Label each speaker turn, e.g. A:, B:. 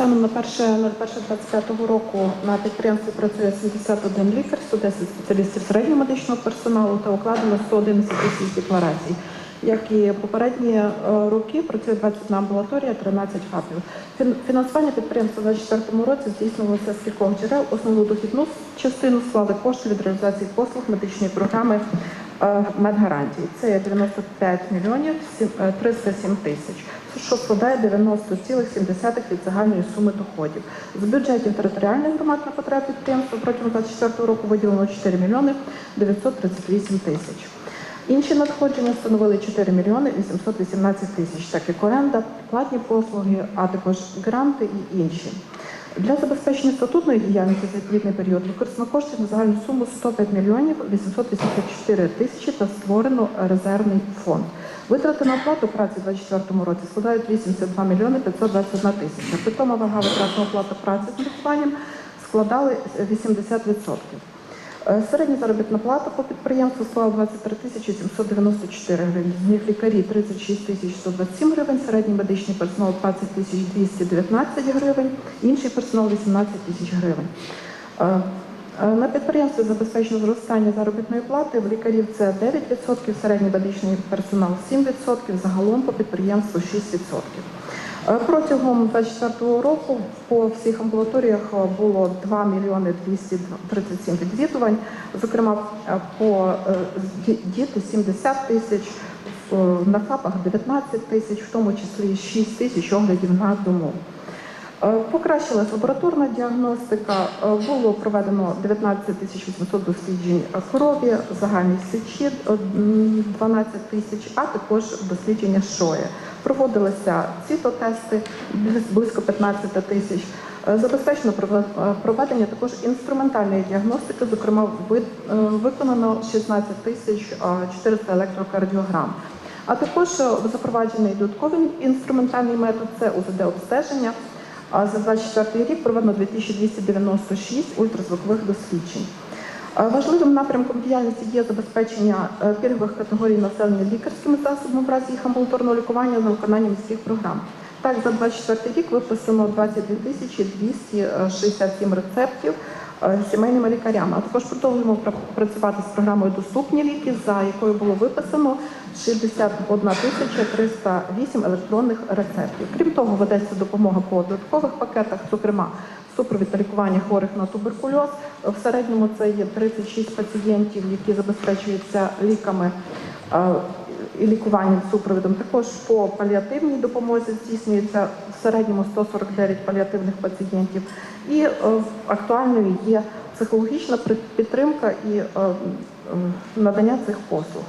A: станом на 1.01.25 року на підприємстві працює 71 лікар, 110 спеціалістів середнього медичного персоналу та укладено 111 тисяч декларацій. Як і попередні е, роки, працює 21 амбулаторія, 13 хабів. Фін- Фінансування підприємства у 2024 році здійснювалося з кількох джерел. Основну дохідну частину склали кошти від реалізації послуг медичної програми е, медгарантії. Це 95 мільйонів сім- е, 307 тисяч, що складає 90,7 від загальної суми доходів. З бюджетів територіальних громад на потреби підприємства протягом 2024 року виділено 4 мільйони 938 тисяч. Інші надходження становили 4 мільйони 818 тисяч, так як оренда, платні послуги, а також гранти і інші. Для забезпечення статутної діяльності за відповідний період використано кошти на загальну суму 105 мільйонів 884 тисячі та створено резервний фонд. Витрати на оплату праці у 2024 році складають 82 мільйони 521 тисяча. Питома вага витрат на оплату праці з нарахуванням складали 80%. Е, Середня заробітна плата по підприємству склала 23 тисячі 794 гривень. З них лікарі 36 тисяч 127 гривень, середній медичний персонал 20 тисяч 219 гривень, інший персонал 18 тисяч гривень. Е, е, На підприємстві забезпечено зростання заробітної плати. В лікарів це 9%, середній медичний персонал 7%, загалом по підприємству 6%. Е, Протягом 2024 року по всіх амбулаторіях е, було 2 мільйони 237 відвідувань. Зокрема, е, по діти 70 тисяч, на ФАПах 19 тисяч, в тому числі 6 тисяч оглядів на дому. Е, Покращилась лабораторна діагностика, е, було проведено 19 тисяч 800 досліджень крові, загальні сечі е, 12 тисяч, а також дослідження шої. Проводилися цитотести близько 15 тисяч. Е, Забезпечено е, проведення також інструментальної діагностики, зокрема е, виконано 16 тисяч е, 400 електрокардіограм. А також е, запроваджений додатковий інструментальний метод це УЗД обстеження. А За 24 рік проведено 2296 ультразвукових досліджень. Е, Важливим напрямком діяльності є забезпечення е, пільгових категорій населення лікарськими засобами в разі їх амбулаторного лікування за виконання міських програм. Так, за 24 рік виписано 22 тисячі 267 рецептів е, сімейними лікарями. А також продовжуємо пра- працювати з програмою Доступні ліки, за якою було виписано 61 тисяча 308 електронних рецептів. Крім того, ведеться допомога по додаткових пакетах, зокрема супровід та лікування хворих на туберкульоз. В середньому це є 36 пацієнтів, які забезпечуються ліками е, і лікуванням супровідом. Також по паліативній допомозі здійснюється в середньому 149 паліативних пацієнтів. І е, актуальною є психологічна підтримка і е, надання цих послуг.